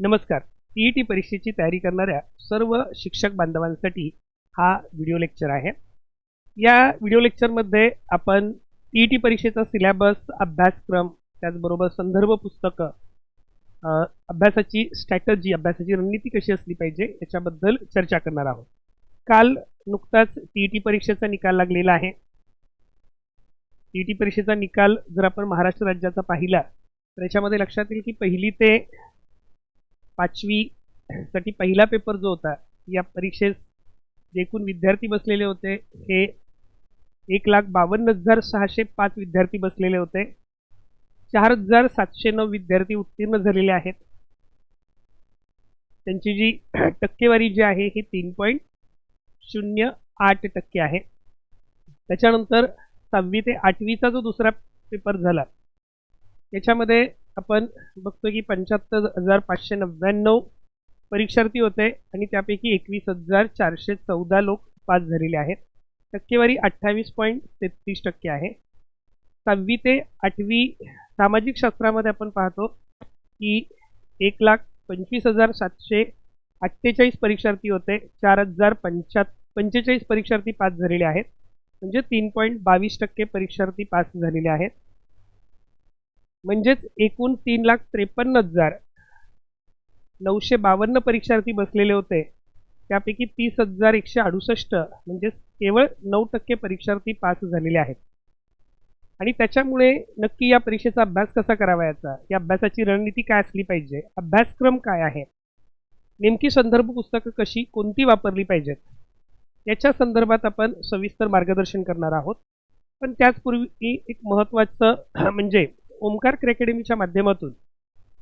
नमस्कार. टी परीक्षेची तयारी करणाऱ्या सर्व शिक्षक बांधवांसाठी हा व्हिडिओ लेक्चर आहे. या व्हिडिओ लेक्चरमध्ये आपण टी परीक्षेचा सिलॅबस अभ्यासक्रम त्याचबरोबर संदर्भ पुस्तकं अभ्यासाची स्ट्रॅटजी अभ्यासाची रणनीती कशी असली पाहिजे याच्याबद्दल चर्चा करणार आहोत. काल नुकताच टी परीक्षेचा निकाल लागलेला आहे. टी परीक्षेचा निकाल जर आपण महाराष्ट्र राज्याचा पाहिला तर याच्यामध्ये लक्षात येईल की पहिली ते पाचवी साठी पहिला पेपर जो होता या परीक्षेस जे एकूण विद्यार्थी बसलेले होते. हे एक लाख बावन्न हजार सहाशे पाच विद्यार्थी बसलेले होते. चार हजार सातशे नऊ विद्यार्थी उत्तीर्ण झालेले आहेत. त्यांची जी टक्केवारी जी आहे ही तीन पॉईंट शून्य आठ टक्के आहे. त्याच्यानंतर सहावी ते आठवीचा जो दुसरा पेपर झाला त्याच्यामध्ये आपण बघतो की पंच्याहत्तर हजार पाचशे नव्याण्णव परीक्षार्थी होते आणि त्यापैकी एकवीस हजार चारशे चौदा लोक पास झालेले आहेत. टक्केवारी अठ्ठावीस पॉईंट तेहतीस टक्के आहे. सहावी ते आठवी सामाजिक शास्त्रामध्ये आपण पाहतो की एक लाख पंचवीस हजार सातशे अठ्ठेचाळीस परीक्षार्थी होते. चार हजार पंच्या पंचेचाळीस परीक्षार्थी पास झालेले आहेत. म्हणजे तीन पॉईंट बावीस टक्के परीक्षार्थी पास झालेले आहेत. म्हणजेच एकूण तीन लाख त्रेपन्न हजार नऊशे बावन्न परीक्षार्थी बसलेले होते. त्यापैकी तीस हजार एकशे अडुसष्ट म्हणजेच केवळ नऊ टक्के परीक्षार्थी पास झालेले आहेत. आणि त्याच्यामुळे नक्की या परीक्षेचा अभ्यास कसा करावा याचा या अभ्यासाची रणनीती काय असली पाहिजे? अभ्यासक्रम काय आहे? नेमकी संदर्भ पुस्तकं कशी कोणती वापरली पाहिजेत? याच्या संदर्भात आपण सविस्तर मार्गदर्शन करणार आहोत. पण त्याचपूर्वी एक महत्त्वाचं म्हणजे ओमकार अकॅडमीच्या माध्यमातून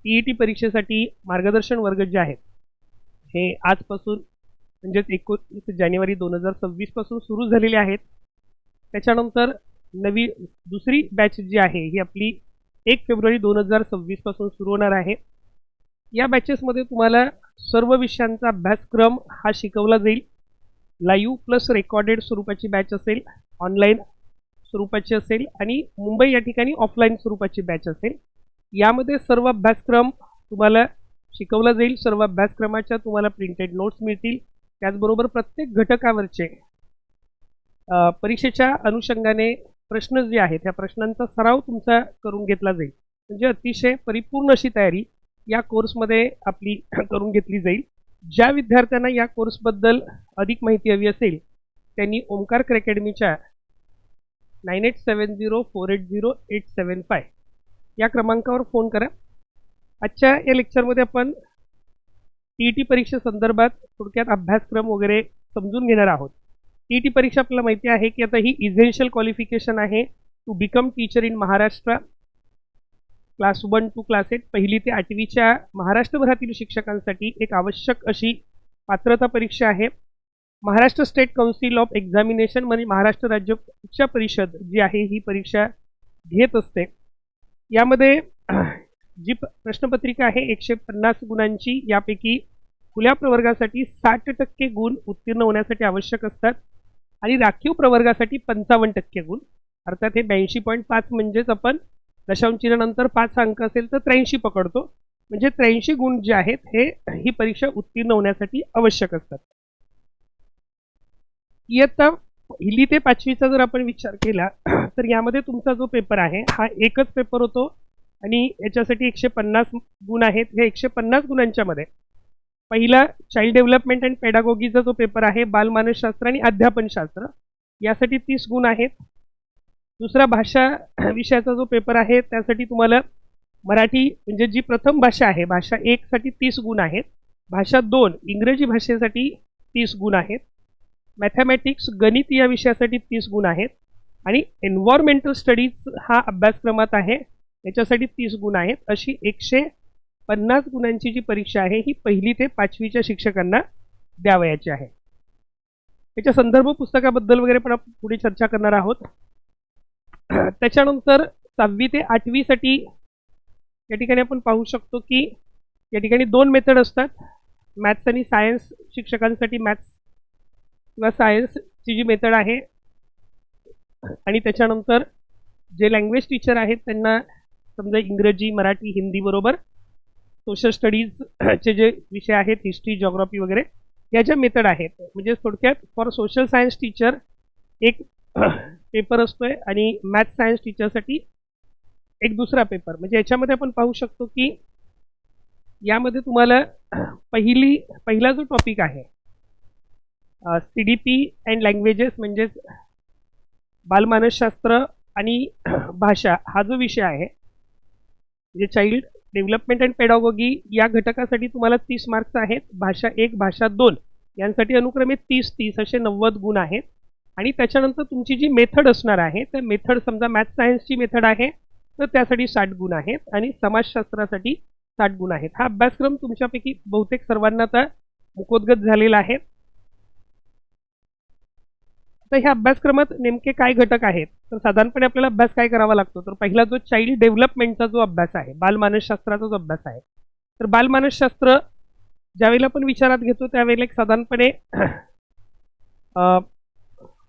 ई ई टी परीक्षेसाठी मार्गदर्शन वर्ग जे आहेत हे आजपासून म्हणजेच एकोणीस जानेवारी दोन हजार सव्वीसपासून सुरू झालेले आहेत. त्याच्यानंतर नवी दुसरी बॅच जी आहे ही आपली एक फेब्रुवारी दोन हजार सव्वीसपासून सुरू होणार आहे. या बॅचेसमध्ये तुम्हाला सर्व विषयांचा अभ्यासक्रम हा शिकवला जाईल. लाईव्ह प्लस रेकॉर्डेड स्वरूपाची बॅच असेल ऑनलाईन स्वरूपाची असेल आणि मुंबई या ठिकाणी ऑफलाईन स्वरूपाची बॅच असेल. यामध्ये सर्व अभ्यासक्रम तुम्हाला शिकवला जाईल. सर्व अभ्यासक्रमाच्या तुम्हाला प्रिंटेड नोट्स मिळतील. त्याचबरोबर प्रत्येक घटकावरचे परीक्षेच्या अनुषंगाने प्रश्न जे आहेत त्या प्रश्नांचा सराव तुमचा करून घेतला जाईल. म्हणजे अतिशय परिपूर्ण अशी तयारी या कोर्समध्ये आपली करून घेतली जाईल. ज्या विद्यार्थ्यांना या कोर्सबद्दल अधिक माहिती हवी असेल त्यांनी Omkar अकॅडमीच्या nine eight seven zero four eight zero eight seven five. या क्रमांकावर फोन करा. आजच्या या लेक्चरमध्ये आपण टी टी परीक्षेसंदर्भात थोडक्यात अभ्यासक्रम वगैरे समजून घेणार आहोत. टी टी परीक्षा आपल्याला माहिती आहे की आता ही इझेन्शियल क्वालिफिकेशन आहे. To become teacher in Maharashtra class one two class eight पहिली ते आठवीच्या महाराष्ट्रभरातील शिक्षकांसाठी एक आवश्यक अशी पात्रता परीक्षा आहे. Maharashtra state council of examination म्हणजे महाराष्ट्र राज्य परीक्षा परिषद जी आहे ही परीक्षा घेत असते. यामध्ये जी प्रश्नपत्रिका आहे एकशे पन्नास गुणांची यापैकी खुल्या प्रवर्गासाठी साठ टक्के गुण उत्तीर्ण होण्यासाठी आवश्यक असतात आणि राखीव प्रवर्गासाठी पंचावन्न टक्के गुण. अर्थात हे ब्याऐंशी पॉईंट पाच म्हणजेच आपण दशांशानंतर पाच अंक असेल तर त्र्याऐंशी पकडतो. म्हणजे त्र्याऐंशी गुण जे आहेत हे ही परीक्षा उत्तीर्ण होण्यासाठी आवश्यक असतात. इयत्ता पहिली ते पाचवीचा जर आपण विचार केला तर यामध्ये तुमचा जो पेपर आहे हा एकच पेपर होतो आणि याच्यासाठी एकशे पन्नास गुण आहेत. हे एकशे पन्नास गुणांच्यामध्ये पहिला चाइल्ड डेव्हलपमेंट अँड पेडागोगीचा जो पेपर आहे बालमानसशास्त्र आणि अध्यापनशास्त्र यासाठी तीस गुण आहेत. दुसरा भाषा विषयाचा जो पेपर आहे त्यासाठी तुम्हाला मराठी म्हणजे जी प्रथम भाषा आहे भाषा एकसाठी तीस गुण आहेत. भाषा दोन इंग्रजी भाषेसाठी तीस गुण आहेत. मॅथमॅटिक्स गणित या विषयासाठी तीस गुण आहेत. आणि एन्व्हायरमेंटल स्टडीज हा अभ्यासक्रमात आहे. याच्यासाठी तीस गुण आहेत. अशी एकशे पन्नास गुणांची जी परीक्षा आहे ही पहिली ते पाचवीच्या शिक्षकांना द्यावयाची आहे. याच्या संदर्भ पुस्तकाबद्दल वगैरे पण आपण पुढे चर्चा करणार आहोत. त्याच्यानंतर सहावी ते आठवीसाठी या ठिकाणी आपण पाहू शकतो की या ठिकाणी दोन मेथड असतात. मॅथ्स आणि सायन्स शिक्षकांसाठी मॅथ्स किंवा सायन्सची जी मेथड आहे. आणि त्याच्यानंतर जे लँग्वेज टीचर आहेत त्यांना समजा इंग्रजी मराठी हिंदी बरोबर सोशल स्टडीजचे जे विषय आहेत हिस्ट्री जॉग्रॉफी वगैरे या ज्या मेथड आहेत म्हणजे थोडक्यात फॉर सोशल सायन्स टीचर एक पेपर असतोय आणि मॅथ सायन्स टीचरसाठी एक दुसरा पेपर म्हणजे याच्यामध्ये आपण पाहू शकतो की यामध्ये तुम्हाला पहिली पहिला जो टॉपिक आहे C D P and languages म्हणजेच बालमानसशास्त्र आणि भाषा हा जो विषय आहे म्हणजे चाइल्ड डेव्हलपमेंट अँड पेडॉगॉगी या घटकासाठी तुम्हाला तीस मार्क्स आहेत. भाषा एक भाषा दोन यांसाठी अनुक्रमे तीस तीस असे नव्वद गुण आहेत. आणि त्याच्यानंतर तुमची जी मेथड असणार आहे त्या मेथड समजा मॅथ सायन्सची मेथड आहे तर त्यासाठी साठ गुण आहेत आणि समाजशास्त्रासाठी साठ गुण आहेत. हा अभ्यासक्रम तुमच्यापैकी बहुतेक सर्वांना आता मुखोद्गत झालेला आहे. तर ह्या अभ्यासक्रमात नेमके काय घटक आहेत? तर साधारणपणे आपल्याला अभ्यास काय करावा लागतो? तर पहिला जो चाइल्ड डेव्हलपमेंटचा जो अभ्यास आहे बालमानसशास्त्राचा जो अभ्यास आहे तर बालमानसशास्त्र ज्यावेळेला आपण विचारात घेतो त्यावेळेला एक साधारणपणे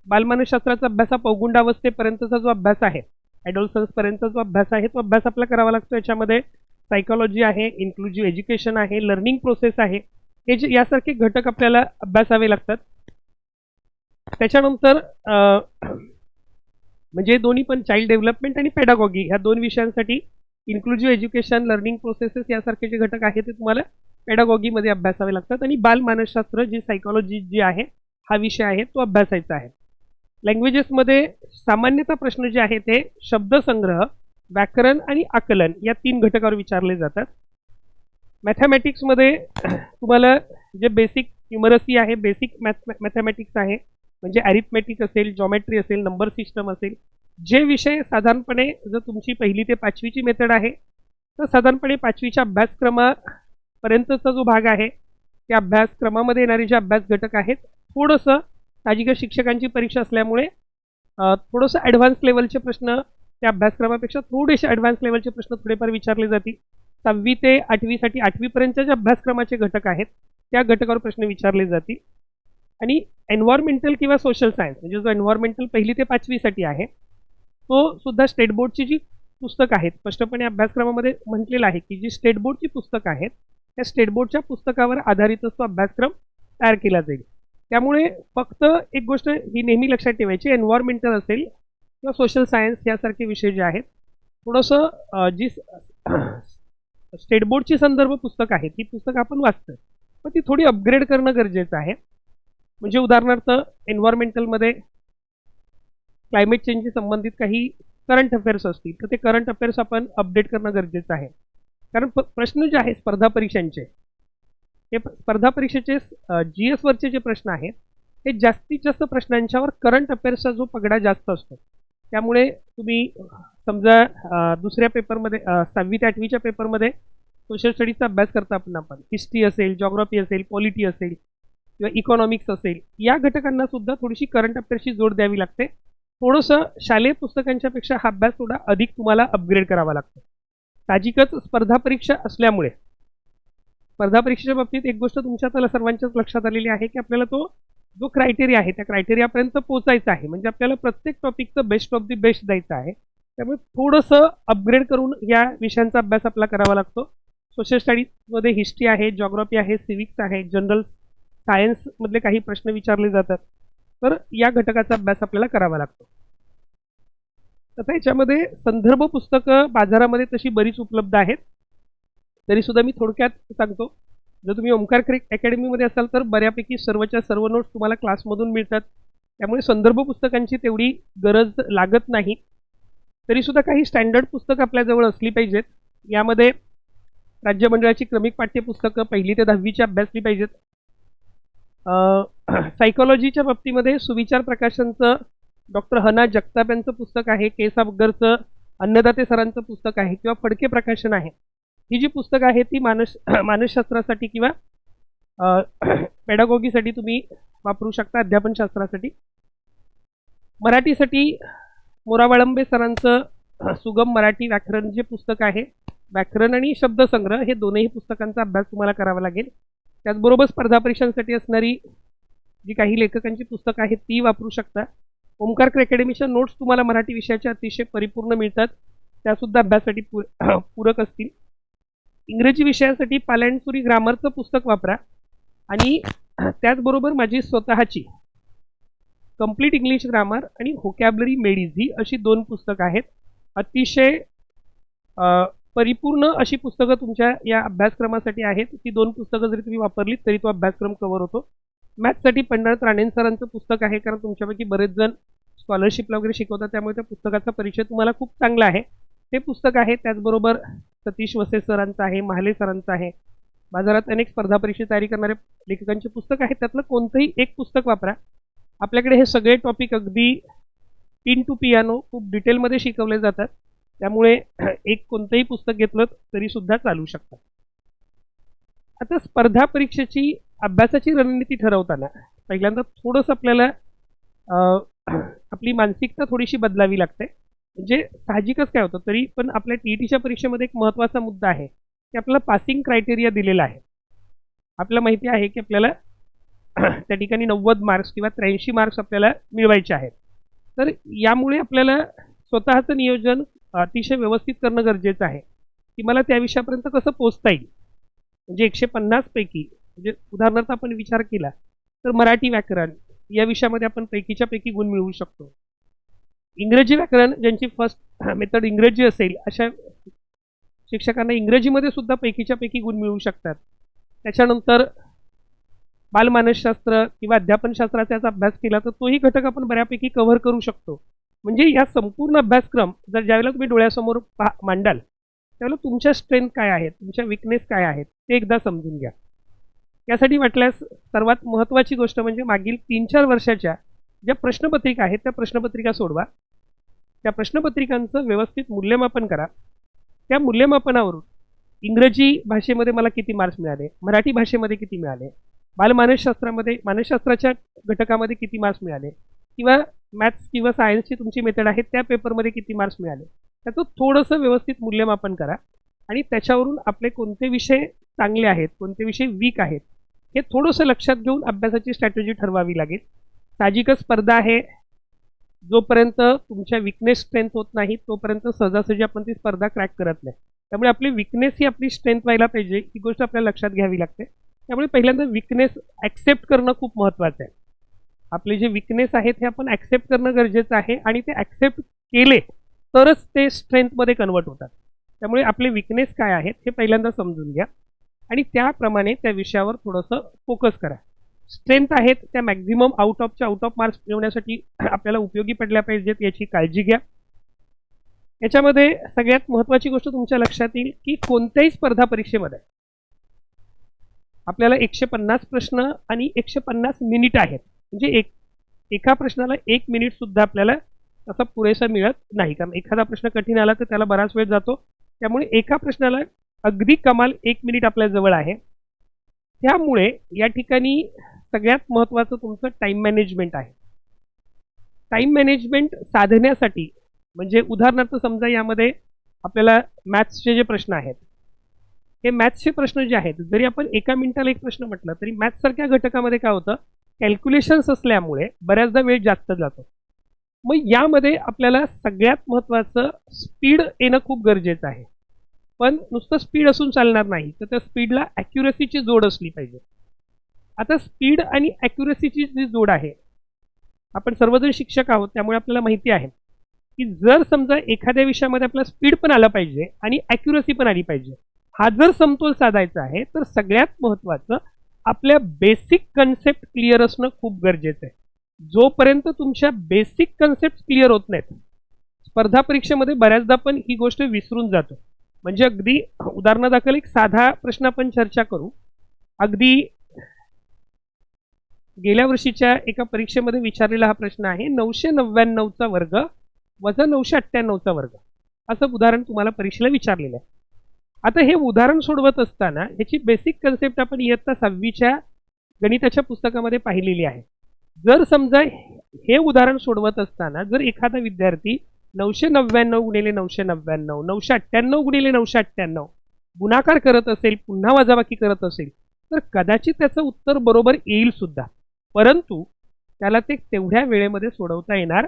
बालमानसशास्त्राचा अभ्यास हा पौगुंडावस्थेपर्यंतचा जो अभ्यास आहे ॲडोल्सन्सपर्यंतचा जो अभ्यास आहे तो अभ्यास आपला करावा लागतो. याच्यामध्ये सायकॉलॉजी आहे इन्क्लुझिव्ह एज्युकेशन आहे लर्निंग प्रोसेस आहे. हे जे यासारखे घटक आपल्याला अभ्यासावे लागतात. त्याच्यानंतर म्हणजे दोन्ही पण चाइल्ड डेव्हलपमेंट आणि पेडागॉगी ह्या दोन विषयांसाठी इन्क्लुझिव्ह एज्युकेशन लर्निंग प्रोसेसेस यासारखे जे घटक आहेत ते तुम्हाला पेडागॉगीमध्ये अभ्यासावे लागतात. आणि बाल मानसशास्त्र जी सायकोलॉजी जी आहे हा विषय आहे तो अभ्यासायचा आहे. लँग्वेजेसमध्ये सामान्यतः प्रश्न जे आहेत ते शब्दसंग्रह व्याकरण आणि आकलन या तीन घटकावर विचारले जातात. मॅथमॅटिक्समध्ये तुम्हाला जे बेसिक न्युमरसी आहे बेसिक मॅथ मॅथमॅटिक्स आहे म्हणजे ॲरिथमॅटिक असेल जॉमेट्री असेल नंबर सिस्टम असेल जे विषय साधारणपणे जर तुमची पहिली ते पाचवीची मेथड आहे तर साधारणपणे पाचवीच्या अभ्यासक्रमापर्यंतचा जो भाग आहे त्या अभ्यासक्रमामध्ये येणारे जे अभ्यास घटक आहेत थोडंसं साहजिक शिक्षकांची परीक्षा असल्यामुळे थोडंसं ॲडव्हान्स लेवलचे प्रश्न त्या अभ्यासक्रमापेक्षा थोडेसे ॲडव्हान्स लेवलचे प्रश्न थोडेफार विचारले जातील. सहावी ते आठवीसाठी आठवीपर्यंतच्या जे अभ्यासक्रमाचे घटक आहेत त्या घटकावर प्रश्न विचारले जातील. आणि एन्व्हायरमेंटल किंवा सोशल सायन्स म्हणजे जो एन्व्हायरमेंटल पहिली ते पाचवीसाठी आहे तो सुद्धा स्टेट बोर्डची जी पुस्तक आहेत स्पष्टपणे अभ्यासक्रमामध्ये म्हटलेलं आहे की जी स्टेट बोर्डची पुस्तकं आहेत त्या स्टेट बोर्डच्या पुस्तकावर आधारितच तो अभ्यासक्रम तयार केला जाईल. त्यामुळे फक्त एक गोष्ट ही नेहमी लक्षात ठेवायची एन्व्हायरमेंटल असेल किंवा सोशल सायन्स यासारखे विषय जे आहेत थोडंसं जी स्टेट बोर्डची संदर्भ पुस्तक आहेत ती पुस्तकं आपण वाचतं पण ती थोडी अपग्रेड करणं गरजेचं आहे. म्हणजे उदाहरणार्थ एन्व्हायरमेंटलमध्ये क्लायमेट चेंजशी संबंधित काही करंट अफेअर्स असतील तर ते करंट अफेअर्स आपण अपडेट करणं गरजेचं आहे. कारण प्रश्न जे आहे स्पर्धा परीक्षांचे हे स्पर्धा परीक्षेचे जी एसवरचे जे प्रश्न आहेत हे जास्तीत जास्त प्रश्नांच्यावर करंट अफेअर्सचा जो पगडा जास्त असतो. त्यामुळे तुम्ही समजा दुसऱ्या पेपरमध्ये सहावी ते आठवीच्या पेपरमध्ये सोशल स्टडीजचा अभ्यास करता आपण आपण. हिस्ट्री असेल जॉग्रॉफी असेल पॉलिटी असेल किंवा इकॉनॉमिक्स असेल या घटकांना सुद्धा थोडीशी करंट अफेअरशी जोड द्यावी लागते. थोडंसं शालेय पुस्तकांच्या पेक्षा हा अभ्यास थोडा अधिक तुम्हाला अपग्रेड करावा लागतो. साहजिकच स्पर्धा परीक्षा असल्यामुळे स्पर्धा परीक्षेच्या बाबतीत एक गोष्ट तुमच्या त्याला सर्वांच्याच लक्षात आलेली आहे की आपल्याला तो जो क्रायटेरिया आहे त्या क्रायटेरियापर्यंत पोहोचायचा आहे. म्हणजे आपल्याला प्रत्येक टॉपिकचं बेस्ट ऑफ दी बेस्ट द्यायचं आहे. त्यामुळे थोडंसं अपग्रेड करून या विषयांचा अभ्यास आपला करावा लागतो. सोशल स्टडीजमध्ये हिस्ट्री आहे जॉग्रॉफी आहे सिविक्स आहे जनरल सायन्समधले काही प्रश्न विचारले जातात तर या घटकाचा अभ्यास आपल्याला करावा लागतो. आता याच्यामध्ये संदर्भ पुस्तकं बाजारामध्ये तशी बरीच उपलब्ध आहेत. तरीसुद्धा मी थोडक्यात सांगतो जर तुम्ही ओंकार क्रिक अकॅडमीमध्ये असाल तर बऱ्यापैकी सर्वच्या सर्व नोट्स तुम्हाला क्लासमधून मिळतात. त्यामुळे संदर्भ पुस्तकांची तेवढी गरज लागत नाही. तरीसुद्धा काही स्टँडर्ड पुस्तकं आपल्याजवळ असली पाहिजेत. यामध्ये राज्य मंडळाची क्रमिक पाठ्यपुस्तकं पहिली ते दहावीची अभ्यासली पाहिजेत. सायकोलॉजीच्या बाबतीमध्ये सुविचार प्रकाशनचं डॉक्टर हना जगताप यांचं पुस्तक आहे के साबगरचं अन्नदाते सरांचं पुस्तक आहे किंवा फडके प्रकाशन आहे. ही जी पुस्तकं आहे ती मानस मानसशास्त्रासाठी किंवा पेडागॉगीसाठी तुम्ही वापरू शकता अध्यापनशास्त्रासाठी. मराठीसाठी मोरावळंबे सरांचं सुगम मराठी व्याकरण जे पुस्तक आहे व्याकरण आणि शब्दसंग्रह हे दोनही पुस्तकांचा अभ्यास तुम्हाला करावा लागेल. त्याचबरोबर स्पर्धा परीक्षांसाठी असणारी जी काही लेखकांची पुस्तकं आहेत ती वापरू शकता. ओमकार अकॅडमीच्या नोट्स तुम्हाला मराठी विषयाच्या अतिशय परिपूर्ण मिळतात. त्यासुद्धा अभ्यासासाठी पूर पूरक असतील. इंग्रजी विषयासाठी पालांडसुरी ग्रामरचं पुस्तक वापरा. आणि त्याचबरोबर माझी स्वतःची कंप्लीट इंग्लिश ग्रामर आणि होकॅबलरी मेडिझी अशी दोन पुस्तकं आहेत. अतिशय परिपूर्ण अशी पुस्तकं तुमच्या या अभ्यासक्रमासाठी आहेत. ती दोन पुस्तकं जरी तुम्ही वापरलीत तरी तो अभ्यासक्रम कव्हर होतो. मॅथ्ससाठी पंढरत राणेन सरांचं पुस्तक आहे कारण तुमच्यापैकी बरेच जण स्कॉलरशिपला वगैरे शिकवतात त्यामुळे त्या पुस्तकाचा परिचय तुम्हाला खूप चांगला आहे. ते पुस्तक आहे त्याचबरोबर सतीश वसे सरांचं आहे महाले सरांचं आहे. बाजारात अनेक स्पर्धा परीक्षा तयारी करणारे लेखकांचे पुस्तक आहेत. त्यातलं कोणतंही एक पुस्तक वापरा. आपल्याकडे हे सगळे टॉपिक अगदी पिन टू पियानो खूप डिटेलमध्ये शिकवले जातात. त्यामुळे एक कोणतंही पुस्तक घेतलं तरी सुद्धा चालू शकतं. आता स्पर्धा परीक्षेची अभ्यासाची रणनीती ठरवताना पहिल्यांदा थोडंसं आपल्याला आपली मानसिकता थोडीशी बदलावी लागते. म्हणजे साहजिकच काय होतं तरी पण आपल्या टी ई टीच्या परीक्षेमध्ये एक महत्त्वाचा मुद्दा आहे की आपल्याला पासिंग क्रायटेरिया दिलेला आहे. आपल्याला माहिती आहे की आपल्याला त्या ठिकाणी नव्वद मार्क्स किंवा त्र्याऐंशी मार्क्स आपल्याला मिळवायचे आहेत. तर यामुळे आपल्याला स्वतःचं नियोजन अतिशय व्यवस्थित करणं गरजेचं आहे. की मला त्या विषयापर्यंत कसं पोचता येईल? म्हणजे एकशे पन्नासपैकी म्हणजे उदाहरणार्थ आपण विचार केला तर मराठी व्याकरण या विषयामध्ये आपण पैकीच्या पैकी गुण मिळवू शकतो. इंग्रजी व्याकरण ज्यांची फर्स्ट मेथड इंग्रजी असेल अशा शिक्षकांना इंग्रजीमध्ये सुद्धा पैकीच्या पैकी गुण मिळू शकतात. त्याच्यानंतर बालमानसशास्त्र किंवा अध्यापनशास्त्राचा याचा अभ्यास केला तर तोही घटक आपण बऱ्यापैकी कव्हर करू शकतो. म्हणजे या संपूर्ण अभ्यासक्रम जर ज्यावेळेला तुम्ही डोळ्यासमोर पहा मांडाल त्यावेळेला तुमच्या स्ट्रेंथ काय आहेत तुमच्या विकनेस काय आहेत ते एकदा समजून घ्या. यासाठी वाटल्यास सर्वात महत्त्वाची गोष्ट म्हणजे मागील तीन चार वर्षाच्या ज्या प्रश्नपत्रिका आहेत त्या प्रश्नपत्रिका सोडवा. त्या प्रश्नपत्रिकांचं व्यवस्थित मूल्यमापन करा. त्या मूल्यमापनावरून इंग्रजी भाषेमध्ये मला किती मार्क्स मिळाले मराठी भाषेमध्ये किती मिळाले बालमानसशास्त्रामध्ये मानसशास्त्राच्या घटकामध्ये किती मार्क्स मिळाले किंवा मॅथ्स किंवा सायन्सची तुमची मेथड आहे त्या पेपरमध्ये किती मार्क्स मिळाले? त्याचं थोडंसं व्यवस्थित मूल्यमापन करा. आणि त्याच्यावरून आपले कोणते विषय चांगले आहेत कोणते विषय वीक आहेत हे थोडंसं लक्षात घेऊन अभ्यासाची स्ट्रॅटेजी ठरवावी लागेल. साहजिकच स्पर्धा आहे. जोपर्यंत तुमच्या विकनेस स्ट्रेंथ होत नाही तोपर्यंत सहजासहजी आपण ती स्पर्धा क्रॅक करत नाही. त्यामुळे आपली विकनेस ही आपली स्ट्रेंथ व्हायला पाहिजे ही गोष्ट आपल्याला लक्षात घ्यावी लागते. त्यामुळे पहिल्यांदा विकनेस ॲक्सेप्ट करणं खूप महत्त्वाचं आहे. आपले जे विकनेस आहेत हे आपण ॲक्सेप्ट करणं गरजेचं आहे आणि ते ॲक्सेप्ट केले तरच ते स्ट्रेंथमध्ये कन्वर्ट होतात. त्यामुळे आपले विकनेस काय आहेत हे पहिल्यांदा समजून घ्या. आणि त्याप्रमाणे त्या विषयावर थोडंसं फोकस करा. स्ट्रेंथ आहेत त्या मॅक्झिमम आउट ऑफच्या आउट ऑफ मार्क्स मिळवण्यासाठी आपल्याला उपयोगी पडल्या पाहिजेत याची काळजी घ्या. याच्यामध्ये सगळ्यात महत्त्वाची गोष्ट तुमच्या लक्षात येईल की कोणत्याही स्पर्धा परीक्षेमध्ये आपल्याला एकशे पन्नास प्रश्न आणि एकशे पन्नास मिनिट आहेत. म्हणजे एक एका प्रश्नाला एक मिनिट सुद्धा आपल्याला असा पुरेसा मिळत नाही. कारण एखादा प्रश्न कठीण आला तर त्याला बराच वेळ जातो. त्यामुळे एका प्रश्नाला अगदी कमाल एक मिनिट आपल्या जवळ आहे. त्यामुळे या ठिकाणी सगळ्यात महत्त्वाचं तुमचं टाईम मॅनेजमेंट आहे. टाईम मॅनेजमेंट साधण्यासाठी म्हणजे उदाहरणार्थ समजा यामध्ये आपल्याला मॅथ्सचे जे प्रश्न आहेत हे मॅथ्सचे प्रश्न जे आहेत जरी आपण एका मिनिटाला एक प्रश्न म्हटलं तरी मॅथ्ससारख्या घटकामध्ये काय होतं? कॅल्क्युलेशन्स असल्यामुळे बऱ्याचदा वेळ जास्त जातो. मग यामध्ये आपल्याला सगळ्यात महत्त्वाचं स्पीड येणं खूप गरजेचं आहे. पण नुसतं स्पीड असून चालणार नाही तर त्या स्पीडला ॲक्युरसीची जोड असली पाहिजे. आता स्पीड आणि ॲक्युरसीची जी जोड आहे आपण सर्वजण शिक्षक आहोत त्यामुळे आपल्याला माहिती आहे की जर समजा एखाद्या विषयामध्ये आपला स्पीड पण आला पाहिजे आणि ॲक्युरसी पण आली पाहिजे हा जर समतोल साधायचा आहे तर सगळ्यात महत्त्वाचं आपल्या बेसिक कन्सेप्ट क्लिअर असणं खूप गरजेचं आहे. जोपर्यंत तुमच्या बेसिक कन्सेप्ट क्लिअर होत नाहीत स्पर्धा परीक्षेमध्ये बऱ्याचदा पण ही गोष्ट विसरून जातो. म्हणजे अगदी उदाहरणादाखल एक साधा प्रश्न आपण चर्चा करू. अगदी गेल्या वर्षीच्या एका परीक्षेमध्ये विचारलेला हा प्रश्न आहे नऊशे नव्याण्णवचा वर्ग वजा नऊशे अठ्ठ्याण्णवचा वर्ग. असं उदाहरण तुम्हाला परीक्षेला विचारलेलं आहे. आता हे उदाहरण सोडवत असताना ह्याची बेसिक कन्सेप्ट आपण इयत्ता सहावीच्या गणिताच्या पुस्तकामध्ये पाहिलेली आहे. जर समजा हे उदाहरण सोडवत असताना जर एखादा विद्यार्थी नऊशे नव्याण्णव गुणिले नऊशे नव्याण्णव नऊशे अठ्ठ्याण्णव गुणिले नऊशे अठ्ठ्याण्णव गुणाकार करत असेल पुन्हा वजाबाकी करत असेल तर कदाचित त्याचं उत्तर बरोबर येईल सुद्धा. परंतु त्याला ते तेवढ्या वेळेमध्ये सोडवता येणार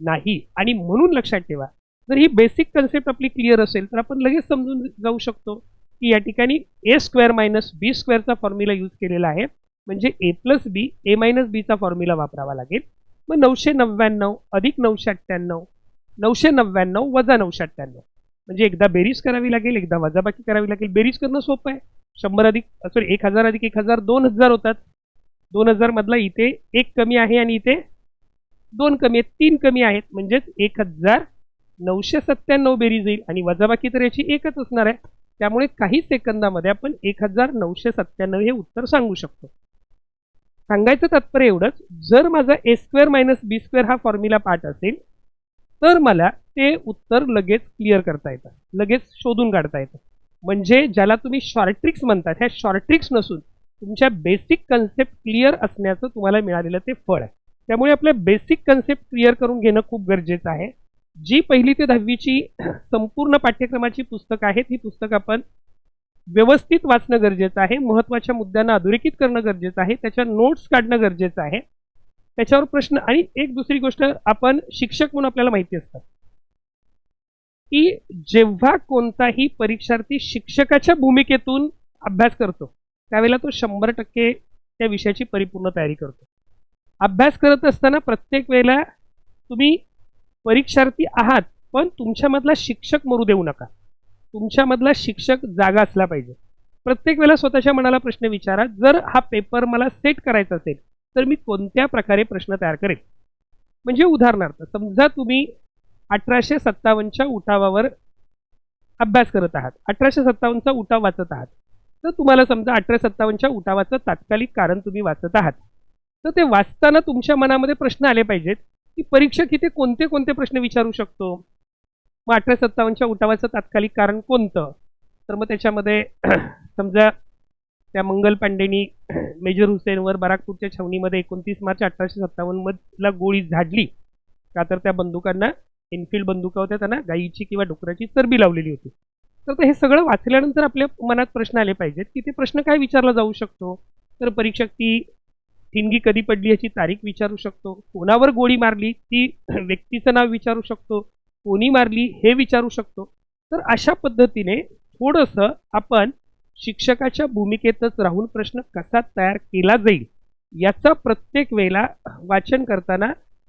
नाही. आणि म्हणून लक्षात ठेवा जर ही बेसिक कन्सेप्ट आपली क्लिअर असेल तर आपण लगेच समजून जाऊ शकतो की या ठिकाणी ए स्क्वेअर मायनस बी स्क्वेअरचा फॉर्म्युला यूज केलेला आहे. म्हणजे A plus B A minus बीचा फॉर्म्युला वापरावा लागेल. मग नऊशे नव्याण्णव अधिक नऊशे अठ्ठ्याण्णव नऊशे नव्याण्णव वजा नऊशे अठ्ठ्याण्णव. म्हणजे एकदा बेरीज करावी लागेल एकदा वजाबाकी करावी लागेल. बेरीज करणं सोपं आहे. शंभर अधिक सॉरी एक हजार अधिक एक हजार दोन हजार होतात. दोन हजारमधला इथे एक कमी आहे आणि इथे दोन कमी आहेत तीन कमी आहेत. म्हणजेच एक हजार नऊशे सत्त्याण्णव बेरीज येईल आणि वजाबाकी तर याची एकच असणार आहे. त्यामुळे काही सेकंदामध्ये आपण एक हजार नऊशे सत्त्याण्णव हे उत्तर सांगू शकतो. सांगायचं तात्पर्य एवढंच जर माझा A square minus B square हा फॉर्म्युला पाठ असेल तर मला ते उत्तर लगेच क्लिअर करता येतं. लगेच शोधून काढता येतं. म्हणजे ज्याला तुम्ही शॉर्ट ट्रिक्स म्हणतात ह्या शॉर्ट ट्रिक्स नसून तुमच्या बेसिक कन्सेप्ट क्लिअर असण्याचं तुम्हाला मिळालेलं ते फळ आहे. त्यामुळे आपल्या बेसिक कन्सेप्ट क्लिअर करून घेणं खूप गरजेचं आहे. जी पहिली ते दहावीची संपूर्ण पाठ्यक्रमाची पुस्तकं आहेत ही पुस्तकं आपण व्यवस्थित वाचणं गरजेचं आहे महत्त्वाच्या मुद्द्यांना अधोरेखित करणं गरजेचं आहे त्याच्या नोट्स काढणं गरजेचं आहे त्याच्यावर प्रश्न आणि एक दुसरी गोष्ट आपण शिक्षक म्हणून आपल्याला माहिती असतं. की जेव्हा कोणताही परीक्षार्थी शिक्षकाच्या भूमिकेतून अभ्यास करतो त्यावेळेला तो शंभर टक्के त्या विषयाची परिपूर्ण तयारी करतो. अभ्यास करत असताना प्रत्येक वेळेला तुम्ही परीक्षार्थी आहात पण तुमच्यामधला शिक्षक मरू देऊ नका. तुमच्यामधला शिक्षक जागा असला पाहिजे. प्रत्येक वेळेला स्वतःच्या मनाला प्रश्न विचारा जर हा पेपर मला सेट करायचा असेल तर मी कोणत्या प्रकारे प्रश्न तयार करेल? म्हणजे उदाहरणार्थ समजा तुम्ही अठराशे सत्तावन्नच्या उठावावर अभ्यास करत आहात अठराशे सत्तावन्नचा उठाव वाचत आहात तर तुम्हाला समजा अठराशे सत्तावन्नच्या उठावाचं तात्कालिक कारण तुम्ही वाचत आहात. तर ते वाचताना तुमच्या मनामध्ये प्रश्न आले पाहिजेत की परीक्षक इथे कोणते कोणते प्रश्न विचारू शकतो? मग अठरा सत्तावन्नच्या उठावाचं तात्कालिक कारण कोणतं? तर मग त्याच्यामध्ये समजा त्या मंगल पांडेनी मेजर हुसेनवर बराकपूरच्या छावणीमध्ये एकोणतीस मार्च अठराशे सत्तावन्नमधला गोळी झाडली. का तर त्या बंदुकांना एनफिल्ड बंदुका होत्या त्यांना गायीची किंवा डुकराची चरबी लावलेली होती. तर हे सगळं वाचल्यानंतर आपल्या मनात प्रश्न आले पाहिजेत की ते प्रश्न काय विचारला जाऊ शकतो? तर परीक्षक ती ठिणगी कधी पडली याची तारीख विचारू शकतो. कोणावर गोळी मारली ती व्यक्तीचं नाव विचारू शकतो. कोणी मारली हे विचारू शकतो. तर अशा पद्धतीने थोडंसं आपण शिक्षकाच्या भूमिकेतच राहून प्रश्न कसा तयार केला जाईल याचा प्रत्येक वेळेला वाचन करताना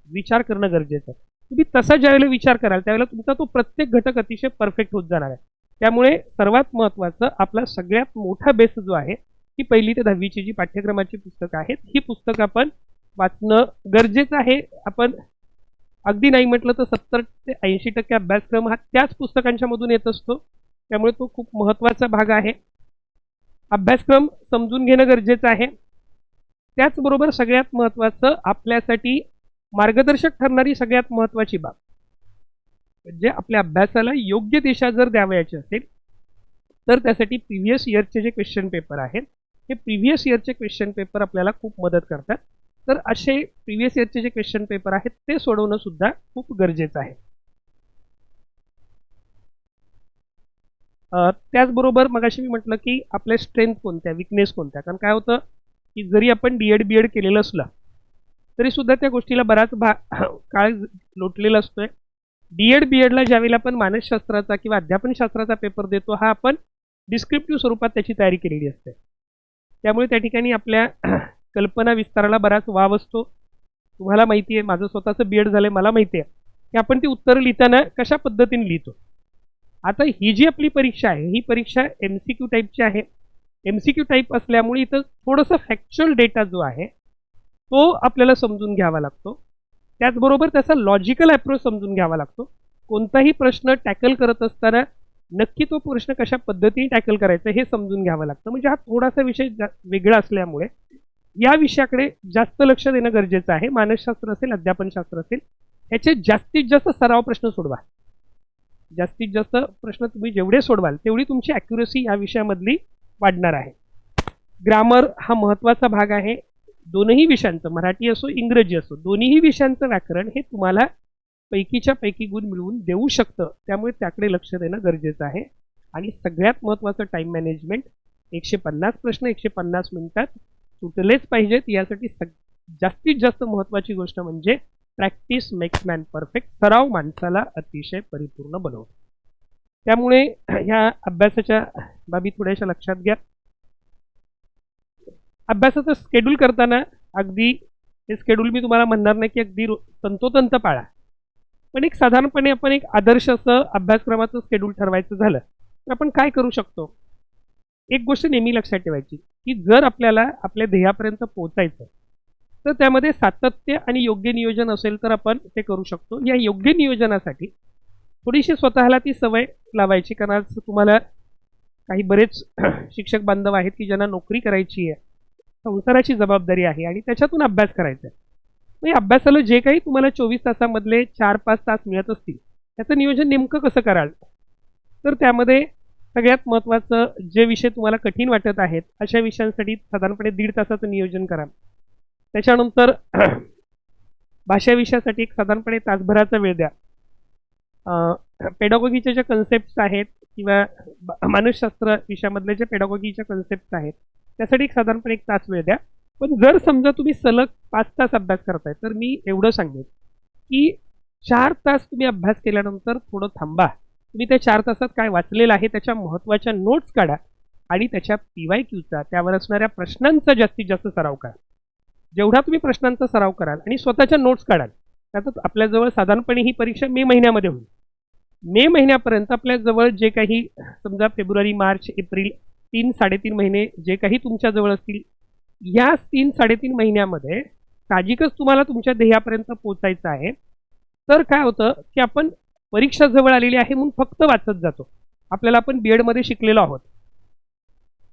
विचार करणं गरजेचं आहे. तुम्ही तसा ज्यावेळेला विचार कराल त्यावेळेला तुमचा तो प्रत्येक घटक अतिशय परफेक्ट होत जाणार आहे. त्यामुळे सर्वात महत्त्वाचं आपला सगळ्यात मोठा बेस जो आहे ही पहिली ते दहावीची जी पाठ्यक्रमाची पुस्तकं आहेत ही पुस्तकं आपण वाचणं गरजेचं आहे. आपण अगदी नाही म्हटलं तर सत्तर ते ऐंशी टक्के अभ्यासक्रम हा त्याच पुस्तकांच्या मधून येत असतो. त्यामुळे तो खूप महत्त्वाचा भाग आहे. अभ्यासक्रम समजून घेणं गरजेचं आहे. त्याचबरोबर सगळ्यात महत्त्वाचं आपल्यासाठी मार्गदर्शक ठरणारी सगळ्यात महत्त्वाची बाब म्हणजे आपल्या अभ्यासाला योग्य दिशा जर द्यावयाची असेल तर त्यासाठी प्रिव्हियस इयरचे जे क्वेश्चन पेपर आहेत हे प्रिव्हियस इयरचे क्वेश्चन पेपर आपल्याला खूप मदत करतात. तर असे प्रिव्हियस इयरचे जे क्वेश्चन पेपर आहेत ते सोडवणं सुद्धा खूप गरजेचं आहे. त्याचबरोबर मगाशी मी म्हटलं की आपल्या स्ट्रेंथ कोणत्या विकनेस कोणत्या? कारण काय होतं की जरी आपण डी एड बी एड केलेलं असलं तरी सुद्धा त्या गोष्टीला बराच भा काळ लोटलेला असतोय. डी एड बी एडला ज्यावेळेला आपण मानसशास्त्राचा किंवा अध्यापनशास्त्राचा पेपर देतो हा आपण डिस्क्रिप्टिव्ह स्वरूपात त्याची तयारी केलेली असते. त्यामुळे त्या ठिकाणी आपल्या कल्पना विस्ताराला बराच वाव असतो. तुम्हाला माहिती आहे माझं स्वतःचं बी एड झालं आहे मला माहिती आहे. की आपण ती उत्तरं लिहिताना कशा पद्धतीने लिहितो? आता ही जी आपली परीक्षा आहे ही परीक्षा एम सी क्यू टाईपची आहे. एम सी क्यू टाईप असल्यामुळे इथं थोडंसं फॅक्च्युअल डेटा जो आहे तो आपल्याला समजून घ्यावा लागतो. त्याचबरोबर त्याचा लॉजिकल अप्रोच समजून घ्यावा लागतो. कोणताही प्रश्न टॅकल करत असताना नक्की तो प्रश्न कशा पद्धतीने टॅकल करायचा हे समजून घ्यावं लागतं. म्हणजे हा थोडासा विषय वेगळा असल्यामुळे या विषयाकडे जास्त लक्ष देणं गरजेचं आहे. मानसशास्त्र असेल अध्यापनशास्त्र असेल ह्याचे जास्तीत जास्त सराव प्रश्न सोडवा. जास्तीत जास्त प्रश्न तुम्ही जेवढे सोडवाल तेवढी तुमची ॲक्युरेसी या विषयामधली वाढणार आहे. ग्रामर हा महत्त्वाचा भाग आहे. दोनही विषयांचं मराठी असो इंग्रजी असो दोन्हीही विषयांचं व्याकरण हे तुम्हाला पैकीच्या पैकी गुण मिळवून देऊ शकतं. त्यामुळे त्याकडे लक्ष देणं गरजेचं आहे. आणि सगळ्यात महत्त्वाचं टाईम मॅनेजमेंट एकशे पन्नास प्रश्न एकशे पन्नास मिनिटात सुटलेच पाहिजेत. यासाठी सग जास्तीत जास्त महत्त्वाची गोष्ट म्हणजे प्रॅक्टिस मेक्स मॅन परफेक्ट सराव माणसाला अतिशय परिपूर्ण बनवतो. त्यामुळे ह्या अभ्यासाच्या बाबी थोड्याशा लक्षात घ्या. अभ्यासाचं स्केड्यूल करताना अगदी हे स्केड्यूल मी तुम्हाला म्हणणार नाही की अगदी तंतोतंत पाळा. पण एक साधारणपणे आपण एक आदर्श असं अभ्यासक्रमाचं स्केड्यूल ठरवायचं झालं तर आपण काय करू शकतो? एक गोष्ट नेहमी लक्षात ठेवायची की जर आपल्याला आपल्या ध्येयापर्यंत पोहोचायचं तर त्यामध्ये सातत्य आणि योग्य नियोजन असेल तर आपण ते करू शकतो. या योग्य नियोजनासाठी थोडीशी स्वतःला ती सवय लावायची कारण आज तुम्हाला काही बरेच शिक्षक बांधव आहेत की ज्यांना नोकरी करायची आहे संसाराची जबाबदारी आहे आणि त्याच्यातून अभ्यास करायचा आहे. अभ्यासाला जे काही तुम्हाला चोवीस तासामधले चार पाच तास मिळत असतील त्याचं नियोजन नेमकं कसं कराल? तर त्यामध्ये सगळ्यात महत्त्वाचं जे विषय तुम्हाला कठीण वाटत आहेत अशा विषयांसाठी साधारणपणे दीड तासाचं नियोजन करा. त्याच्यानंतर भाषा विषयासाठी एक साधारणपणे तासभराचा वेळ द्या. पेडॉगॉगीच्या ज्या कन्सेप्ट आहेत किंवा मानसशास्त्र विषयामधले जे पेडॉगॉगीच्या कन्सेप्ट आहेत त्यासाठी एक साधारणपणे एक तास वेळ द्या. पण जर समजा तुम्ही सलग पाच तास अभ्यास करताय तर मी एवढं सांगेन की चार तास तुम्ही अभ्यास केल्यानंतर थोडं थांबा. तुम्ही त्या चार तासात काय वाचलेलं आहे त्याच्या महत्त्वाच्या नोट्स काढा आणि त्याच्या पी वाय क्यूचा त्यावर असणाऱ्या प्रश्नांचा जास्तीत जास्त सराव करा. जेवढा तुम्ही प्रश्नांचा सराव कराल आणि स्वतःच्या नोट्स काढाल त्यातच आपल्याजवळ साधारणपणे ही परीक्षा मे महिन्यामध्ये होईल. मे महिन्यापर्यंत आपल्याजवळ जे काही समजा फेब्रुवारी मार्च एप्रिल तीन साडेतीन महिने जे काही तुमच्याजवळ असतील या तीन साडेतीन महिन्यामध्ये साहजिकच तुम्हाला तुमच्या ध्येयापर्यंत पोचायचं आहे. तर काय होतं की आपण परीक्षा जवळ आलेली आहे म्हणून फक्त वाचत जातो. आपल्याला आपण बी एडमध्ये शिकलेलो आहोत.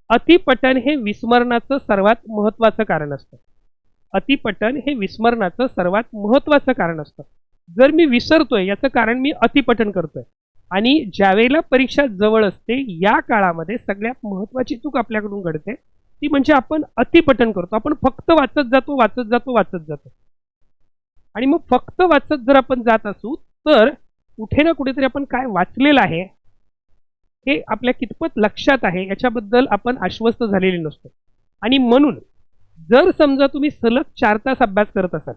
अतिपठन हे विस्मरणाचं सर्वात महत्त्वाचं कारण असतं. अतिपठन हे विस्मरणाचं सर्वात महत्त्वाचं कारण असतं. जर मी विसरतोय याचं कारण मी अतिपठन करतोय. आणि ज्यावेळेला परीक्षा जवळ असते या काळामध्ये सगळ्यात महत्त्वाची चूक आपल्याकडून घडते. ती म्हणजे आपण अतिपठन करतो. आपण फक्त वाचत जातो वाचत जातो वाचत जातो. आणि मग फक्त वाचत जर आपण जात असू तर कुठे ना कुठेतरी आपण काय वाचलेलं आहे हे आपल्या कितपत लक्षात आहे याच्याबद्दल आपण आश्वस्त झालेले नसतो. आणि म्हणून जर समजा तुम्ही सलग चार तास अभ्यास करत असाल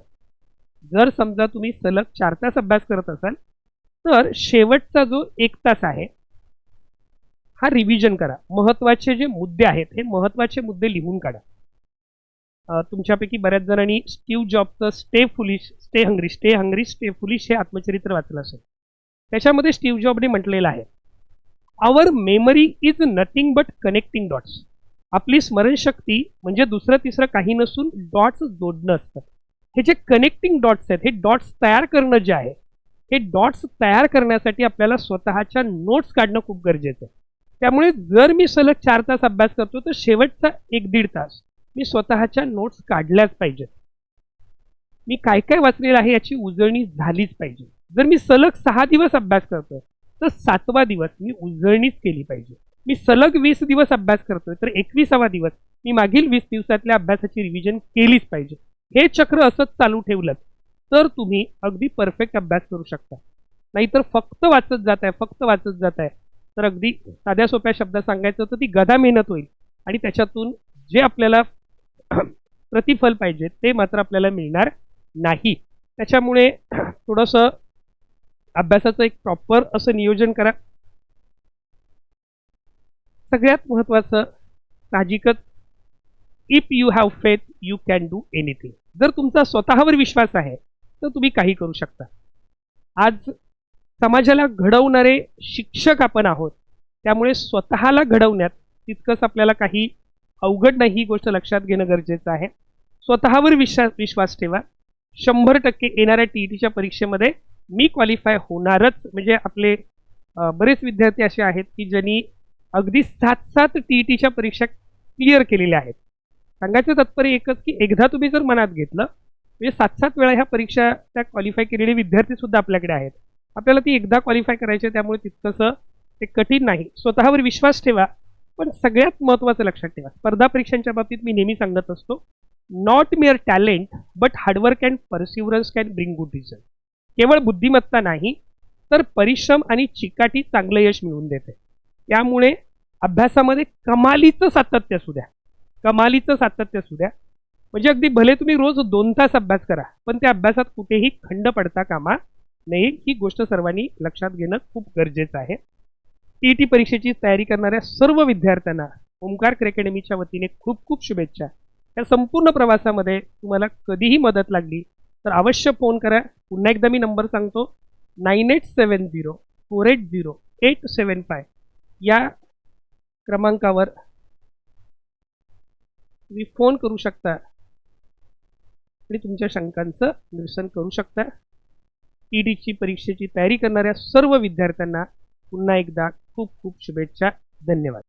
जर समजा तुम्ही सलग चार तास अभ्यास करत असाल तर शेवटचा जो एक तास आहे हा रिव्हिजन करा. महत्त्वाचे जे मुद्दे आहेत हे महत्त्वाचे मुद्दे लिहून काढा. तुमच्यापैकी बऱ्याच जणांनी Steve जॉबचं stay foolish stay hungry stay hungry stay foolish हे आत्मचरित्र वाचलं असेल. त्याच्यामध्ये स्टीव जॉबने म्हटलेलं आहे our memory is nothing but connecting dots आपली स्मरणशक्ती म्हणजे दुसरं तिसरं काही नसून डॉट्स जोडणं असतं. हे जे कनेक्टिंग डॉट्स आहेत हे डॉट्स तयार करणं जे आहे हे डॉट्स तयार करण्यासाठी आपल्याला स्वतःच्या नोट्स काढणं खूप गरजेचं आहे. त्यामुळे जर मी सलग चार तास अभ्यास करतो तर शेवटचा एक दीड तास मी स्वतःच्या नोट्स काढल्याच पाहिजेत. मी काय काय वाचलेलं आहे याची उजळणी झालीच पाहिजे. जर मी सलग सहा दिवस अभ्यास करतोय तर सातवा दिवस मी उजळणीच केली पाहिजे. मी सलग वीस दिवस अभ्यास करतोय तर एकविसावा दिवस मी मागील वीस दिवसातल्या अभ्यासाची रिव्हिजन केलीच पाहिजे. हे चक्र असंच चालू ठेवलं तर तुम्ही अगदी परफेक्ट अभ्यास करू शकता. नाहीतर फक्त वाचत जात आहे फक्त वाचत जात आहे तर अगदी साध्या सोप्या शब्दात सांगायचं तर ती गदा मेहनत होईल. आणि त्याच्यातून जे आपल्याला प्रतिफल पाहिजे ते मात्र आपल्याला मिळणार नाही. त्याच्यामुळे थोडंसं अभ्यासाचं एक प्रॉपर असं नियोजन करा. सगळ्यात महत्त्वाचं साहजिकच if you have faith you can do anything जर तुमचा स्वतःवर विश्वास आहे तर तुम्ही काही करू शकता. आज समाजाला घडवणारे शिक्षक आपण आहोत. त्यामुळे स्वतःला घडवण्यात तितकंच आपल्याला काही अवघड नाही ही गोष्ट लक्षात घेणं गरजेचं आहे. स्वतःवर विश्वास विश्वास ठेवा. शंभर टक्के येणाऱ्या टी ई टीच्या परीक्षेमध्ये मी क्वालिफाय होणारच. म्हणजे आपले बरेच विद्यार्थी असे आहेत की ज्यांनी अगदी सात सात टी ई टीच्या परीक्षा क्लिअर केलेल्या आहेत. सांगायचं तात्पर्य एकच की एकदा तुम्ही जर मनात घेतलं म्हणजे सात सात वेळा ह्या परीक्षा त्या क्वालिफाय केलेले विद्यार्थीसुद्धा आपल्याकडे आहेत. आपल्याला ती एकदा क्वालिफाय करायची आहे त्यामुळे तितकंसं ते कठीण नाही. स्वतःवर विश्वास ठेवा पण सगळ्यात महत्त्वाचं लक्षात ठेवा. स्पर्धा परीक्षांच्या बाबतीत मी नेहमी सांगत असतो not mere talent but hard work and perseverance can bring good result केवळ बुद्धिमत्ता नाही तर परिश्रम आणि चिकाटी चांगलं यश मिळवून देते. त्यामुळे अभ्यासामध्ये कमालीचं सातत्य असू द्या. कमालीचं सातत्य असू द्या. म्हणजे अगदी भले तुम्ही रोज दोन तास अभ्यास करा पण त्या अभ्यासात कुठेही खंड पडता कामा नाही ही गोष्ट सर्वांनी लक्षात घेणं खूप गरजेचं आहे. टी टी परीक्षेची तयारी करणाऱ्या सर्व विद्यार्थ्यांना ओंकार अकॅडमीच्या वतीने खूप खूप शुभेच्छा. या संपूर्ण प्रवासामध्ये तुम्हाला कधीही मदत लागली तर अवश्य फोन करा. पुन्हा एकदा मी नंबर सांगतो nine eight seven zero four eight zero eight seven five. या क्रमांकावर तुम्ही फोन करू शकता आणि तुमच्या शंकांचं निरसन करू शकता. ई डीची परीक्षेची तयारी करणाऱ्या सर्व विद्यार्थ्यांना पुन्हा एकदा खूप खूप शुभेच्छा. धन्यवाद.